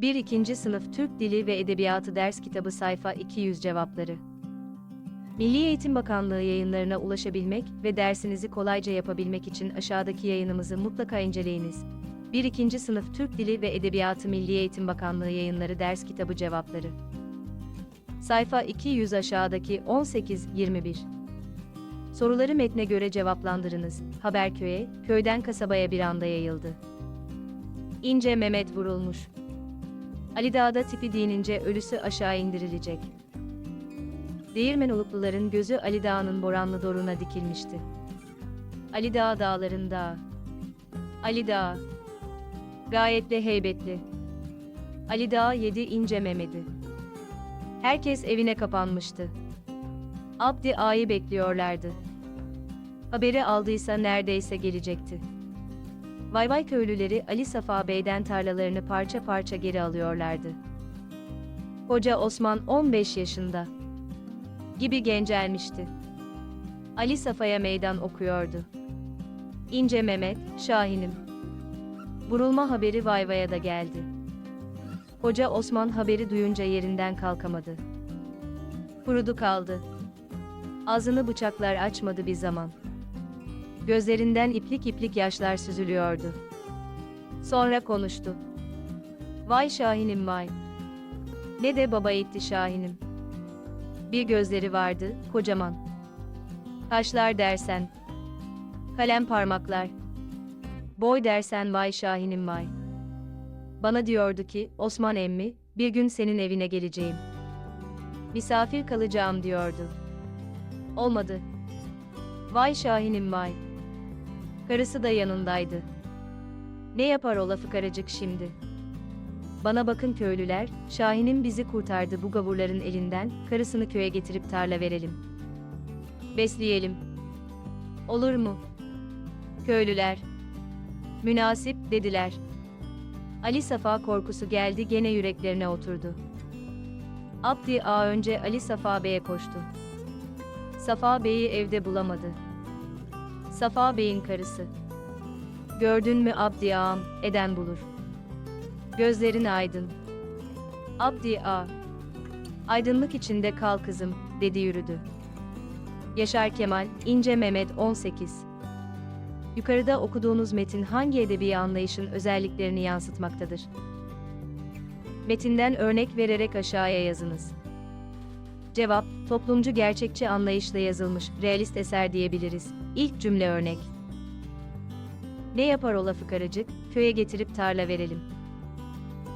1. 2. Sınıf Türk Dili ve Edebiyatı Ders Kitabı Sayfa 200 Cevapları Milli Eğitim Bakanlığı yayınlarına ulaşabilmek ve dersinizi kolayca yapabilmek için aşağıdaki yayınımızı mutlaka inceleyiniz. 1. 2. Sınıf Türk Dili ve Edebiyatı Milli Eğitim Bakanlığı yayınları ders kitabı cevapları. Sayfa 200 aşağıdaki 18-21 Soruları metne göre cevaplandırınız. Haberköy'e, köyden kasabaya bir anda yayıldı. İnce Mehmet vurulmuş. Ali Dağ'da tipi dinince ölüsü aşağı indirilecek. Değirmen olukluların gözü Ali Dağ'ın Boranlı Doru'na dikilmişti. Ali Dağ dağlarında. Ali Dağ. Gayetli heybetli. Ali Dağ yedi ince Mehmet'i. Herkes evine kapanmıştı. Abdi Ağa'yı bekliyorlardı. Haberi aldıysa neredeyse gelecekti. Vayvay köylüleri Ali Safa Bey'den tarlalarını parça parça geri alıyorlardı. Hoca Osman 15 yaşında. Gibi gencelmişti. Ali Safa'ya meydan okuyordu. İnce Mehmet, Şahin'im. Vurulma haberi Vayvay'a da geldi. Hoca Osman haberi duyunca yerinden kalkamadı. Kurudu kaldı. Ağzını bıçaklar açmadı bir zaman. Gözlerinden iplik iplik yaşlar süzülüyordu. Sonra konuştu. Vay Şahin'im vay. Ne de baba etti Şahin'im. Bir gözleri vardı, kocaman. Kaşlar dersen. Kalem parmaklar. Boy dersen vay Şahin'im vay. Bana diyordu ki, Osman emmi, bir gün senin evine geleceğim. Misafir kalacağım diyordu. Olmadı. Vay Şahin'im vay. Karısı da yanındaydı. Ne yapar o lafı karacık şimdi? Bana bakın köylüler, Şahin'im bizi kurtardı bu gavurların elinden, karısını köye getirip tarla verelim. Besleyelim. Olur mu? Köylüler. Münasip, dediler. Ali Safa korkusu geldi gene yüreklerine oturdu. Abdi Ağa önce Ali Safa Bey'e koştu. Safa Bey'i evde bulamadı. Safa Bey'in karısı. Gördün mü Abdi Ağam, eden bulur. Gözlerin aydın. Abdi Ağa. Aydınlık içinde kal kızım, dedi yürüdü. Yaşar Kemal, İnce Mehmet 18 Yukarıda okuduğunuz metin hangi edebi anlayışın özelliklerini yansıtmaktadır? Metinden örnek vererek aşağıya yazınız. Cevap, toplumcu gerçekçi anlayışla yazılmış, realist eser diyebiliriz. İlk cümle örnek. Ne yapar o lafı karıcık, köye getirip tarla verelim.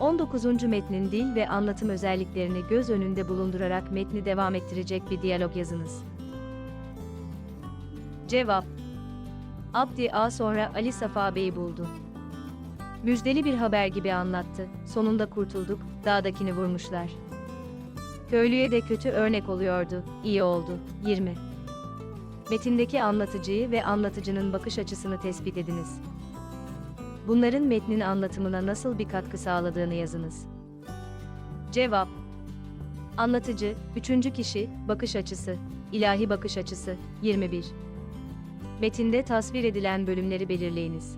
19. metnin dil ve anlatım özelliklerini göz önünde bulundurarak metni devam ettirecek bir diyalog yazınız. Cevap Abdi A sonra Ali Safa Bey'i buldu. Müjdeli bir haber gibi anlattı. Sonunda kurtulduk, dağdakini vurmuşlar. Köylüye de kötü örnek oluyordu. İyi oldu. 20. Metindeki anlatıcıyı ve anlatıcının bakış açısını tespit ediniz. Bunların metnin anlatımına nasıl bir katkı sağladığını yazınız. Cevap Anlatıcı, üçüncü kişi, bakış açısı, ilahi bakış açısı, 21. Metinde tasvir edilen bölümleri belirleyiniz.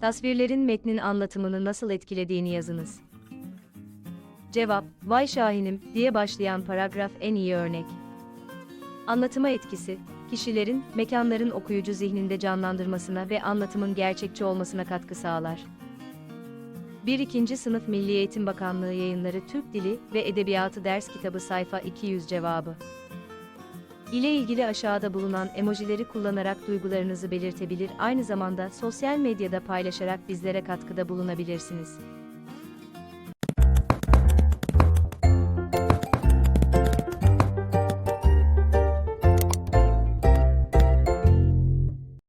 Tasvirlerin metnin anlatımını nasıl etkilediğini yazınız. Cevap, vay şahinim diye başlayan paragraf en iyi örnek. Anlatıma etkisi, kişilerin, mekanların okuyucu zihninde canlandırmasına ve anlatımın gerçekçi olmasına katkı sağlar. 1-2. Sınıf Milli Eğitim Bakanlığı Yayınları Türk Dili ve Edebiyatı Ders Kitabı Sayfa 200 Cevabı ile ilgili aşağıda bulunan emojileri kullanarak duygularınızı belirtebilir aynı zamanda sosyal medyada paylaşarak bizlere katkıda bulunabilirsiniz.